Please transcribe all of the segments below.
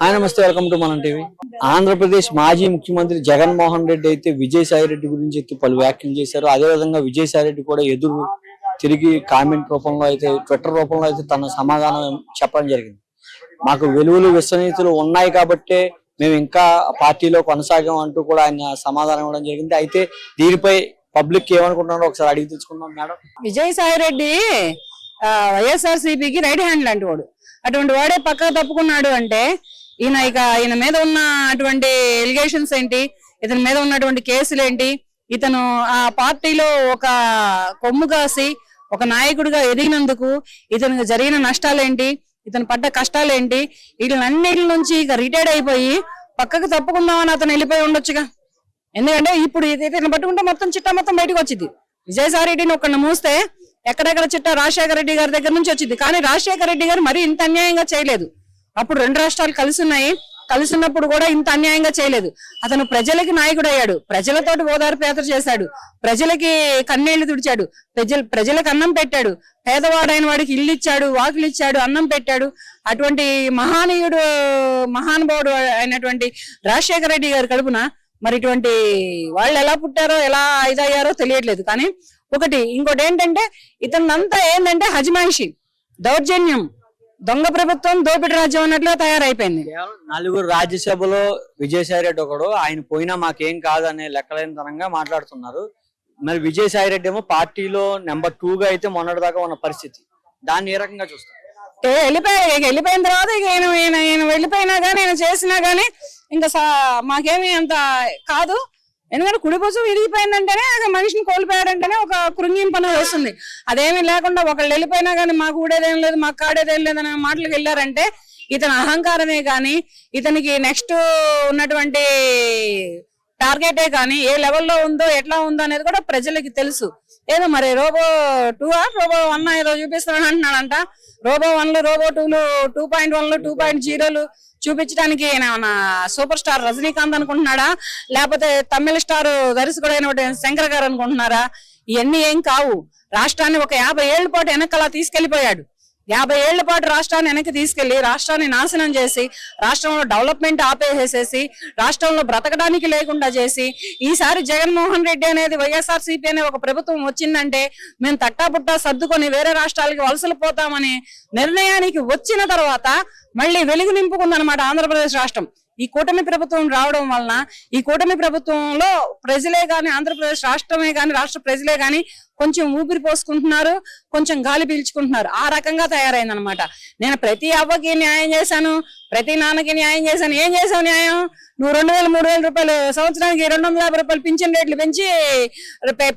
ఆయన నమస్తే welcome to Manam TV. Andhra Pradesh మాజీ ముఖ్యమంత్రి జగన్మోహన్ రెడ్డి అయితే విజయసాయి రెడ్డి గురించి చెప్పి పలు వ్యాఖ్యలు చేశారు. అదేవిధంగా విజయసాయి రెడ్డి కూడా ఎదురు తిరిగి కామెంట్ రూపంలో అయితే ట్విట్టర్ రూపంలో అయితే తన సమాధానం చెప్పడం జరిగింది. మాకు వెలువలు విశ్వనీతులు ఉన్నాయి కాబట్టే మేము ఇంకా పార్టీలో కొనసాగాం అంటూ కూడా ఆయన సమాధానం ఇవ్వడం జరిగింది. అయితే దీనిపై పబ్లిక్ ఏమనుకుంటున్నారో ఒకసారి అడిగి తెలుసుకుందాం మేడం. విజయసాయి రెడ్డి వైఎస్ఆర్ సిపికి రైట్ హ్యాండ్ లాంటి వాడు. అటువంటి వాడే పక్కకు తప్పుకున్నాడు అంటే ఈయన ఇక ఈయన మీద ఉన్న అటువంటి ఎలిగేషన్స్ ఏంటి? ఇతని మీద ఉన్నటువంటి కేసులు ఏంటి? ఇతను ఆ పార్టీలో ఒక కొమ్ము కాసి ఒక నాయకుడిగా ఎదిగినందుకు ఇతనికి జరిగిన నష్టాలేంటి? ఇతను పడ్డ కష్టాలేంటి? వీటినన్నిటి నుంచి ఇక రిటైర్డ్ అయిపోయి పక్కకు తప్పుకుందామని అతను వెళ్ళిపోయి ఉండొచ్చుగా. ఎందుకంటే ఇప్పుడు ఇది ఇతను పట్టుకుంటే మొత్తం చిట్టా మొత్తం బయటకు వచ్చింది. విజయసాయి రెడ్డిని ఒక్కడిని మూస్తే ఎక్కడెక్కడ చిట్టా రాజశేఖర రెడ్డి గారి దగ్గర నుంచి వచ్చింది. కానీ రాజశేఖర రెడ్డి గారు మరీ ఇంత అన్యాయంగా చేయలేదు. అప్పుడు రెండు రాష్ట్రాలు కలిసి ఉన్నాయి. కలిసి ఉన్నప్పుడు కూడా ఇంత అన్యాయంగా చేయలేదు. అతను ప్రజలకి నాయకుడు అయ్యాడు ప్రజలతోటి ఓదార్పు యాత్ర చేశాడు. ప్రజలకి కన్నీళ్ళు తుడిచాడు. ప్రజలు ప్రజలకు అన్నం పెట్టాడు. పేదవాడైన వాడికి ఇల్లు ఇచ్చాడు వాకిలు ఇచ్చాడు అన్నం పెట్టాడు. అటువంటి మహానీయుడు మహానుభావుడు అయినటువంటి రాజశేఖర రెడ్డి గారి కడుపున మరి ఇటువంటి వాళ్ళు ఎలా పుట్టారో ఎలా ఇదయ్యారో తెలియట్లేదు. కానీ ఒకటి ఇంకోటి ఏంటంటే ఇతనంతా ఏంటంటే హజమాయిషి దౌర్జన్యం. దొంగ ప్రభుత్వం దోపిడి రాజ్యం అన్నట్లుగా తయారైపోయింది. కేవలం నలుగురు రాజ్యసభలో విజయసాయి రెడ్డి ఒకడు ఆయన పోయినా మాకేం కాదనే లెక్కలేనితనంగా మాట్లాడుతున్నారు. మరి విజయసాయి రెడ్డి ఏమో పార్టీలో నెంబర్ టూ గా అయితే మొన్నటిదాకా ఉన్న పరిస్థితి. దాన్ని ఏ రకంగా చూస్తారు? ఏ వెళ్ళిపోయి ఇక వెళ్ళిపోయిన తర్వాత ఇక ఈయన ఈయన ఈయన వెళ్ళిపోయినా కానీ చేసినా కానీ ఇంకా సా- మాకేమీ అంత కాదు. ఎందుకంటే కుడి భుజం విరిగిపోయిందంటేనే మనిషిని కోల్పోయాడంటేనే ఒక కృంగింపన వస్తుంది. అదేమీ లేకుండా ఒకళ్ళు వెళ్ళిపోయినా కానీ మాకు ఊడేదేం లేదు మాకు కాడేదేం లేదు అనే మాటలకు వెళ్ళారంటే ఇతని అహంకారమే కానీ ఇతనికి నెక్స్ట్ ఉన్నటువంటి టార్గెటే కానీ ఏ లెవెల్లో ఉందో ఎట్లా ఉందో అనేది కూడా ప్రజలకి తెలుసు. ఏదో మరి రోబో టూ ఆ రోబో వన్ ఏదో చూపిస్తున్నాడు అంటున్నాడంట. రోబో వన్లు రోబో టూలు టూ పాయింట్ వన్లు టూ పాయింట్ జీరోలు చూపించడానికి సూపర్ స్టార్ రజనీకాంత్ అనుకుంటున్నాడా? లేకపోతే తమిళ స్టార్ దర్శకుడు అయిన శంకర్ గారు అనుకుంటున్నారా? ఇవన్నీ ఏం కావు. రాష్ట్రాన్ని ఒక యాభై ఏళ్ళ పాటు వెనకలా తీసుకెళ్ళిపోయాడు యాభై ఏళ్ళ పాటు రాష్ట్రాన్ని వెనక్కి తీసుకెళ్ళి రాష్ట్రాన్ని నాశనం చేసి రాష్ట్రంలో డెవలప్మెంట్ ఆపేసేసి రాష్ట్రంలో బ్రతకడానికి లేకుండా చేసి ఈసారి జగన్మోహన్ రెడ్డి అనేది వైఎస్ఆర్ సిపి అనే ఒక ప్రభుత్వం వచ్చిందంటే మేము తట్టాపుట్టా సర్దుకొని వేరే రాష్ట్రాలకి వలసలు పోతామనే నిర్ణయానికి వచ్చిన తర్వాత మళ్ళీ వెలుగు నింపుకుందనమాట ఆంధ్రప్రదేశ్ రాష్ట్రం. ఈ కూటమి ప్రభుత్వం రావడం వలన ఈ కూటమి ప్రభుత్వంలో ప్రజలే గాని ఆంధ్రప్రదేశ్ రాష్ట్రమే గాని రాష్ట్ర ప్రజలే గాని కొంచెం ఊపిరి పోసుకుంటున్నారు కొంచెం గాలి పీల్చుకుంటున్నారు. ఆ రకంగా తయారైందనమాట నేను ప్రతి అవ్వకి న్యాయం చేశాను ప్రతి నాన్నకి న్యాయం చేశాను. ఏం చేసావు న్యాయం? నువ్వు రెండు వేల మూడు వేల రూపాయలు సంవత్సరానికి రెండు వందల యాభై రూపాయలు పింఛన్ రేట్లు పెంచి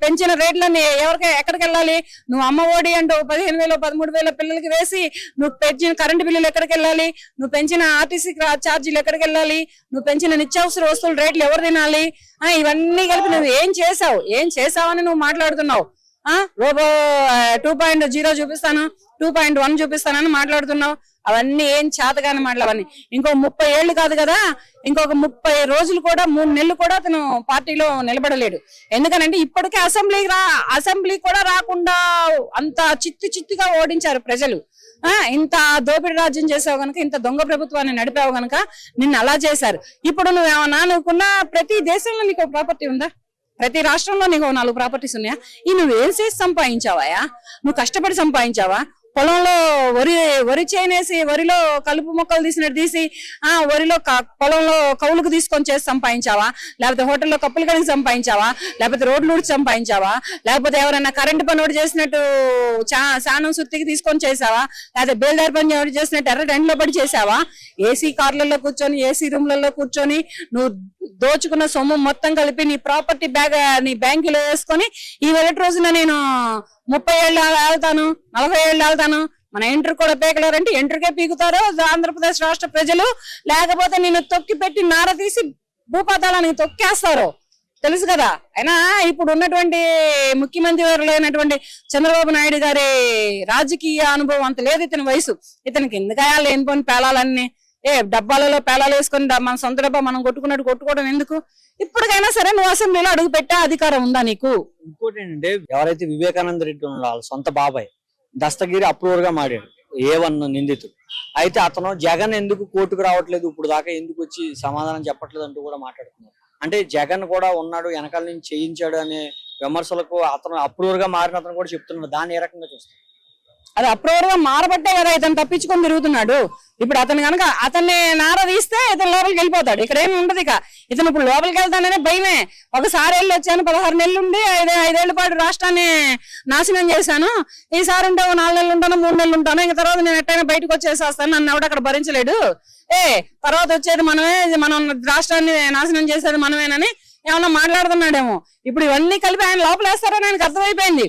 పెంచిన రేట్లన్నీ ఎవరికి ఎక్కడికి వెళ్ళాలి? నువ్వు అమ్మ ఒడి అంటూ పదిహేను వేలు పదమూడు వేల పిల్లలకి వేసి నువ్వు పెంచిన కరెంటు బిల్లులు ఎక్కడికి వెళ్ళాలి? నువ్వు పెంచిన ఆర్టీసీ ఛార్జీలు ఎక్కడికి వెళ్ళాలి? నువ్వు పెంచిన నిత్యావసర వస్తువుల రేట్లు ఎవరు తినాలి? ఆ, ఇవన్నీ కలిపి నువ్వు ఏం చేసావు ఏం చేసావని నువ్వు మాట్లాడుతున్నావు. రోబో టూ పాయింట్ జీరో చూపిస్తాను టూ పాయింట్ వన్ చూపిస్తానని మాట్లాడుతున్నావు. అవన్నీ ఏం చేతగాని మాట్లాడవని. ఇంకో ముప్పై ఏళ్ళు కాదు కదా ఇంకొక ముప్పై రోజులు కూడా మూడు నెలలు కూడా అతను పార్టీలో నిలబడలేడు. ఎందుకనంటే ఇప్పటికే అసెంబ్లీ రా అసెంబ్లీ కూడా రాకుండా అంత చిత్తు చిత్తుగా ఓడించారు ప్రజలు. ఆ ఇంత దోపిడి రాజ్యం చేసావు గనక ఇంత దొంగ ప్రభుత్వాన్ని నడిపావు గనక నిన్ను అలా చేశారు. ఇప్పుడు నువ్వేమన్నా నువ్వుకున్న ప్రతి దేశంలో నీకు ప్రాపర్టీ ఉందా? ప్రతి రాష్ట్రంలో నీకు నాలుగు ప్రాపర్టీస్ ఉన్నాయా? ఈ నువ్వు ఏం చేసి సంపాదించావాయా నువ్వు కష్టపడి సంపాదించావా? పొలంలో వరి వరి చేనేసి వరిలో కలుపు మొక్కలు తీసినట్టు తీసి ఆ వరిలో పొలంలో కౌలుకు తీసుకొని చేసి సంపాదించావా? లేకపోతే హోటల్లో కప్పులు కడిగి సంపాదించావా? లేకపోతే రోడ్లు ఊడి సంపాదించావా? లేకపోతే ఎవరైనా కరెంటు పని ఒకటి చేసినట్టు చా శానం సుత్తికి తీసుకొని చేసావా? లేకపోతే బేల్దారి పని ఎవరు చేసినట్టు ఎర్ర టెంట్లో పడి చేసావా? ఏసీ కార్లలో కూర్చొని ఏసీ రూమ్లలో కూర్చొని నువ్వు దోచుకున్న సొమ్ము మొత్తం కలిపి నీ ప్రాపర్టీ బ్యాగ్ నీ బ్యాంకులో వేసుకొని ఈ వెలటి రోజున నేను ముప్పై ఏళ్ళు వెళ్తాను నలభై ఏళ్ళు వెళ్తాను మన ఎంటర్ కూడా పీకలేరంటే ఎంట్రీకే పీకుతారు ఆంధ్రప్రదేశ్ రాష్ట్ర ప్రజలు. లేకపోతే నేను తొక్కి పెట్టి నార తీసి భూపాతాళానికి తొక్కేస్తారు. తెలుసు కదా? అయినా ఇప్పుడు ఉన్నటువంటి ముఖ్యమంత్రి లేనటువంటి చంద్రబాబు నాయుడు గారి రాజకీయ అనుభవం అంత లేదు ఇతని వయసు. ఇతనికి ఎందుకయా లేనిపోని పేలాలన్నీ? ఏ డబ్బాలలో పేలాలు వేసుకొని మన సొంత డబ్బా మనం కొట్టుకున్నట్టు కొట్టుకోవడం ఎందుకు? ఇప్పటికైనా సరే నువ్వు అసెంబ్లీలో అడుగు పెట్టే అధికారం ఉందా నీకు? ఇంకోటి ఏంటంటే ఎవరైతే వివేకానంద రెడ్డి ఉన్నారో వాళ్ళ సొంత బాబాయ్ దస్తగిరి అప్రూవర్గా మారాడు ఏ వన్ నిందితుడు. అయితే అతను జగన్ ఎందుకు కోర్టుకు రావట్లేదు ఇప్పుడు దాకా ఎందుకు వచ్చి సమాధానం చెప్పట్లేదు అంటూ కూడా మాట్లాడుతున్నారు. అంటే జగన్ కూడా ఉన్నాడు వెనకాల నుంచి చేయించాడు అనే విమర్శలకు అతను అప్రూవర్గా మారిన అతను కూడా చెప్తున్నాడు దాన్ని ఏ రకంగా చూస్తారు? అది అప్రూవర్గా మారబట్టే కదా ఇతను తప్పించుకొని తిరుగుతున్నాడు. ఇప్పుడు అతను కనుక అతన్ని నార తీస్తే ఇతను లోపలికి వెళ్ళిపోతాడు. ఇక్కడ ఏమి ఉండదు ఇక. ఇతను ఇప్పుడు లోపలికి వెళ్తాననే భయమే. ఒకసారి వెళ్ళి వచ్చాను పదహారు నెలలు ఉండి ఐదు ఐదేళ్ళ పాటు రాష్ట్రాన్ని నాశనం చేశాను. ఈసారి ఉంటే ఓ నాలుగు నెలలు ఉంటాను మూడు నెలలు ఉంటాను ఇంకా తర్వాత నేను ఎట్టైనా బయటకు వచ్చేసేస్తాను. నన్ను ఎవడ అక్కడ భరించలేడు. ఏ తర్వాత వచ్చేది మనమే మనం రాష్ట్రాన్ని నాశనం చేసేది మనమేనని ఏమన్నా మాట్లాడుతున్నాడేమో. ఇప్పుడు ఇవన్నీ కలిపి ఆయన లోపలేస్తారని ఆయనకు అర్థమైపోయింది.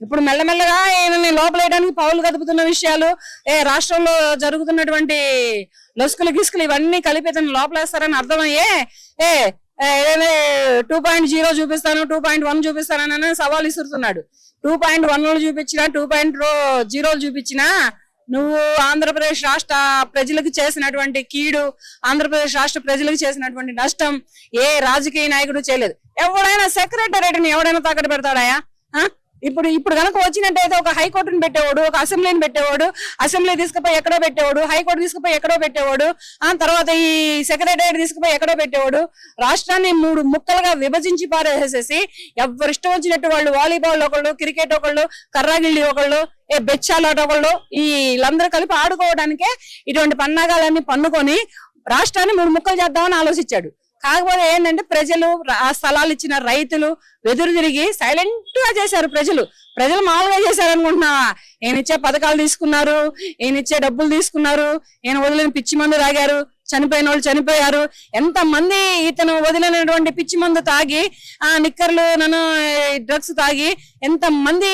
ఇప్పుడు మెల్లమెల్లగా ఈయనని లోపలేయడానికి పౌలు కదుపుతున్న విషయాలు ఏ రాష్ట్రంలో జరుగుతున్నటువంటి లొసుకులు గిసుకులు ఇవన్నీ కలిపి ఇతను లోపలేస్తారని అర్థమయ్యే ఏ టూ పాయింట్ జీరో చూపిస్తాను టూ పాయింట్ వన్ చూపిస్తానని సవాల్ ఇస్తున్నాడు టూ పాయింట్ వన్ చూపించినా టూ పాయింట్ జీరోలు చూపించినా నువ్వు ఆంధ్రప్రదేశ్ రాష్ట్ర ప్రజలకు చేసినటువంటి కీడు ఆంధ్రప్రదేశ్ రాష్ట్ర ప్రజలకు చేసినటువంటి నష్టం ఏ రాజకీయ నాయకుడు చేయలేదు. ఎవడైనా సెక్రటరేట్ని ఎవడైనా తాకట్టు పెడతాడాయా? ఆ? ఇప్పుడు ఇప్పుడు కనుక వచ్చినట్టయితే ఒక హైకోర్టుని పెట్టేవాడు ఒక అసెంబ్లీని పెట్టేవాడు అసెంబ్లీ తీసుకుపోయి ఎక్కడో పెట్టేవాడు హైకోర్టు తీసుకుపోయి ఎక్కడో పెట్టేవాడు ఆ తర్వాత ఈ సెక్రటరియట్ తీసుకుపోయి ఎక్కడో పెట్టేవాడు రాష్ట్రాన్ని మూడు ముక్కలుగా విభజించి పారేసేసి ఎవరు ఇష్టం వచ్చినట్టు వాళ్ళు వాలీబాల్ ఒకళ్ళు క్రికెట్ ఒకళ్ళు కర్రాగిళ్ళి ఒకళ్ళు ఏ బెచ్చాలాట ఒకళ్ళు ఈ వీళ్ళందరూ కలిపి ఆడుకోవడానికే ఇటువంటి పన్నాగాలన్నీ పన్నుకొని రాష్ట్రాన్ని మూడు ముక్కలు చేద్దామని ఆలోచించాడు. కాకపోతే ఏంటంటే ప్రజలు ఆ స్థలాలు ఇచ్చిన రైతులు వెదురు తిరిగి సైలెంట్గా చేశారు ప్రజలు. ప్రజలు మామూలుగా చేశారు అనుకుంటున్నావా ఈయన ఇచ్చే పథకాలు తీసుకున్నారు ఈయన ఇచ్చే డబ్బులు తీసుకున్నారు ఈయన వదిలిన పిచ్చి మందు తాగారు చనిపోయిన వాళ్ళు చనిపోయారు. ఎంత మంది ఇతను వదిలినటువంటి పిచ్చి మందు తాగి ఆ నిక్కర్లు నన్ను డ్రగ్స్ తాగి ఎంత మంది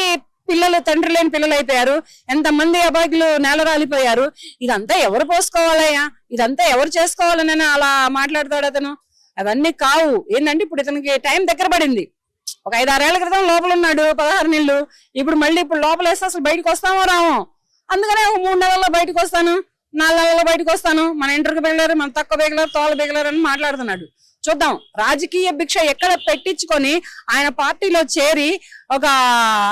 పిల్లలు తండ్రి లేని పిల్లలు అయిపోయారు ఎంత మంది అబ్బాయిలు నేల రాలిపోయారు. ఇదంతా ఎవరు పోసుకోవాలయ్యా? ఇదంతా ఎవరు చేసుకోవాలని అలా మాట్లాడతాడు అతను. అవన్నీ కావు. ఏంటంటే ఇప్పుడు ఇతనికి టైం దగ్గర పడింది. ఒక ఐదు ఆరేళ్ళ క్రితం లోపల ఉన్నాడు పదహారు నెలలు. ఇప్పుడు మళ్ళీ ఇప్పుడు లోపల వేస్తే అసలు బయటకు వస్తామో రామో? అందుకనే ఒక మూడు నెలల్లో బయటకు వస్తాను నాలుగు నెలల్లో బయటకు వస్తాను. మన ఇంటర్కి బిగలరు మన తక్కువ బిగలరు తోల బిగలరు అని మాట్లాడుతున్నాడు. చూద్దాం. రాజకీయ భిక్ష ఎక్కడ పెట్టించుకొని ఆయన పార్టీలో చేరి ఒక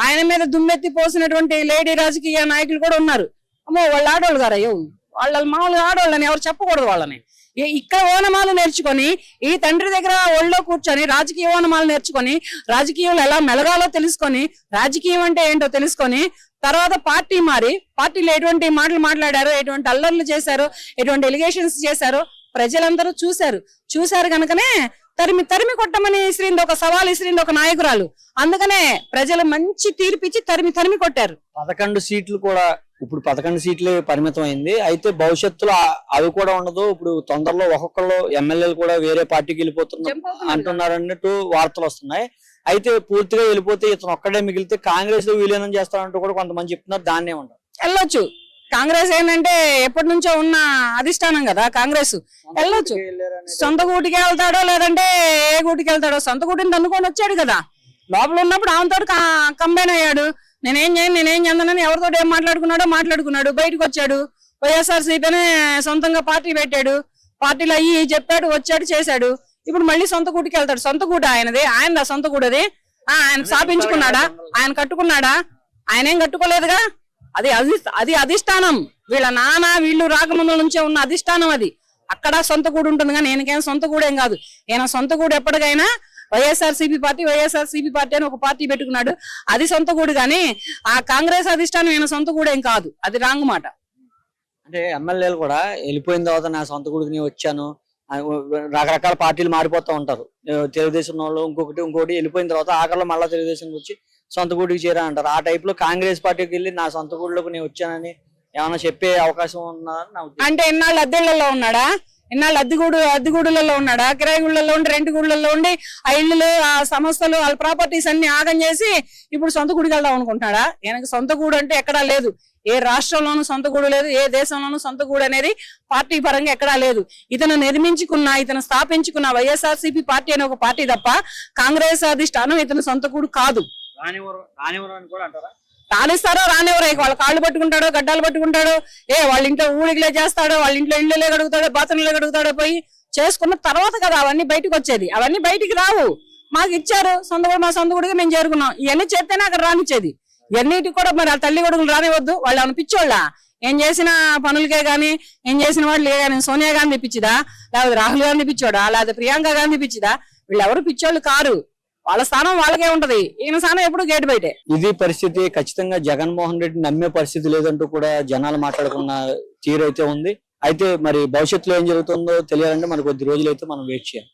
ఆయన మీద దుమ్మెత్తి పోసినటువంటి లేడీ రాజకీయ నాయకులు కూడా ఉన్నారు. అమ్మో వాళ్ళు ఆడవాళ్ళు గారు అయ్యో. వాళ్ళ మామూలుగా ఆడవాళ్ళని ఎవరు చెప్పకూడదు వాళ్ళని. ఇక్కడ ఓనమాలు నేర్చుకొని ఈ తండ్రి దగ్గర ఒళ్ళో కూర్చొని రాజకీయ ఓనమాలు నేర్చుకొని రాజకీయంలో ఎలా మెలగాలో తెలుసుకొని రాజకీయం అంటే ఏంటో తెలుసుకొని తర్వాత పార్టీ మారి పార్టీలో ఎటువంటి మాటలు మాట్లాడారు ఎటువంటి అల్లర్లు చేశారు ఎటువంటి ఎలిగేషన్స్ చేశారు ప్రజలందరూ చూశారు. చూశారు కనుకనే తరిమి తరిమి కొట్టమని ఇసిరింది ఒక సవాల్ ఇసిరింది ఒక నాయకురాలు. అందుకనే ప్రజలు మంచి తీర్పిచ్చి తరిమి తరిమి కొట్టారు. పదకొండు సీట్లు కూడా ఇప్పుడు పదకొండు సీట్లే పరిమితం అయింది అయితే భవిష్యత్తులో అవి కూడా ఉండదు. ఇప్పుడు తొందరలో ఒక్కొక్కళ్ళు ఎమ్మెల్యేలు కూడా వేరే పార్టీకి వెళ్ళిపోతున్నారు అంటున్నారు అన్నట్టు వార్తలు వస్తున్నాయి. అయితే పూర్తిగా వెళ్ళిపోతే ఇతను ఒక్కడే మిగిలితే కాంగ్రెస్లో విలీనం చేస్తారంటూ కూడా కొంతమంది చెప్తున్నారు. దాన్నే ఉంటారు వెళ్ళొచ్చు. కాంగ్రెస్ ఏంటంటే ఎప్పటి నుంచో ఉన్న అధిష్టానం కదా కాంగ్రెస్. వెళ్ళొచ్చు. సొంత గూటికి వెళ్తాడో లేదంటే ఏ గూటికి వెళ్తాడో సొంత గూటిని తన్నుకొని వచ్చాడు కదా. లోపల ఉన్నప్పుడు ఆమెతో కంబైన్ అయ్యాడు. నేనేం చేయను నేనేం చెందనని ఎవరితో ఏం మాట్లాడుకున్నాడో మాట్లాడుకున్నాడు. బయటకు వచ్చాడు వైఎస్ఆర్ సీపీనే సొంతంగా పార్టీ పెట్టాడు. పార్టీలో అయ్యి చెప్పాడు వచ్చాడు చేశాడు. ఇప్పుడు మళ్ళీ సొంత గూటికి వెళ్తాడు. సొంత గూట ఆయనది. ఆయన సొంత గూడది ఆ, ఆయన స్థాపించుకున్నాడా? ఆయన కట్టుకున్నాడా? ఆయన ఏం కట్టుకోలేదుగా? అది అది అది అధిష్టానం. వీళ్ళ నాన్న వీళ్ళు రాకముందుల నుంచే ఉన్న అధిష్టానం అది. అక్కడ సొంత గూడు ఉంటుంది కానీ ఈయనకేం సొంత గూడేం కాదు. ఈయన సొంత గూడు ఎప్పటికైనా YSR CP party YSR CP party అని ఒక పార్టీ పెట్టుకున్నాడు. అది సొంత గూడు కానీ ఆ కాంగ్రెస్ అధిష్టానం ఈయన సొంత గూడేం కాదు. అది రాంగ్ మాట. అంటే ఎమ్మెల్యేలు కూడా వెళ్ళిపోయిన తర్వాత నా సొంత గుడికి నేను వచ్చాను రకరకాల పార్టీలు మారిపోతూ ఉంటారు. తెలుగుదేశం వాళ్ళు ఇంకొకటి ఇంకొకటి వెళ్ళిపోయిన తర్వాత ఆఖరిలో మళ్ళా తెలుగుదేశంకి వచ్చి సొంత గుడికి చేరా అంటారు ఆ టైప్లో కాంగ్రెస్ పార్టీకి వెళ్ళి నా సొంత గుడిలోకి నేను వచ్చానని ఏమైనా చెప్పే అవకాశం ఉన్నదని నా ఉద్దేశం. అంటే ఇన్నాళ్ళు అద్దెళ్ళలో ఉన్నాడా? ఇన్నాళ్ళు అద్దెగూడు అద్దెగూడులలో ఉన్నాడా. కిరాయి గుళ్ళల్లో ఉండి రెంట్ గుళ్ళల్లో ఉండి ఆ ఇళ్ళు ఆ సంస్థలు వాళ్ళ ప్రాపర్టీస్ అన్ని ఆగం చేసి ఇప్పుడు సొంత గుడికి వెళ్దాం అనుకుంటున్నాడా? ఈయనకి సొంత గూడు అంటే ఎక్కడా లేదు. ఏ రాష్ట్రంలోనూ సొంత గూడు లేదు ఏ దేశంలోనూ సొంత గూడు అనేది పార్టీ పరంగా ఎక్కడా లేదు. ఇతను నిర్మించుకున్న ఇతను స్థాపించుకున్న వైఎస్ఆర్సీపీ పార్టీ అనే ఒక పార్టీ తప్ప కాంగ్రెస్ అధిష్టానం ఇతను సొంత గూడు కాదు. రానివరం అని కూడా అంటారా? రానిస్తారో రానివ్వరు వాళ్ళ కాళ్ళు పట్టుకుంటాడో గడ్డాలు పట్టుకుంటాడో ఏ వాళ్ళ ఇంట్లో ఊడిగిలే చేస్తాడో వాళ్ళ ఇంట్లో ఇళ్ళలే కడుగుతాడో బాత్రూంలే కడుగుతాడో పోయి చేసుకున్న తర్వాత కదా అవన్నీ బయటకు వచ్చేది. అవన్నీ బయటికి రావు. మాకు ఇచ్చారు సొంత కూడా మా సొంత గుడిగా మేము చేరుకున్నాం. ఇవన్నీ చేస్తేనే అక్కడ రానిచ్చేది. ఇవన్నిటి కూడా మరి ఆ తల్లి కొడుకులు రానివద్దు వాళ్ళు ఏమైనా పిచ్చోళ్ళ? ఏం చేసిన పనులకే గాని ఏం చేసిన వాళ్ళు కానీ సోనియా గాంధీ పిచ్చిదా? లేకపోతే రాహుల్ గాంధీ పిచ్చోడా? లేకపోతే ప్రియాంక గాంధీ పిచ్చిదా? వీళ్ళు ఎవరు పిచ్చోళ్ళు కారు. వాళ్ళ స్థానం వాళ్ళకే ఉంటది. ఈయన స్థానం ఎప్పుడు గేట్ బయటే. ఇది పరిస్థితి ఖచ్చితంగా జగన్మోహన్ రెడ్డి నమ్మే పరిస్థితి లేదంటూ కూడా జనాలు మాట్లాడుకున్న తీరు అయితే ఉంది. అయితే మరి భవిష్యత్తులో ఏం జరుగుతుందో తెలియాలంటే మనకు కొద్ది రోజులైతే మనం వెయిట్ చేయాలి.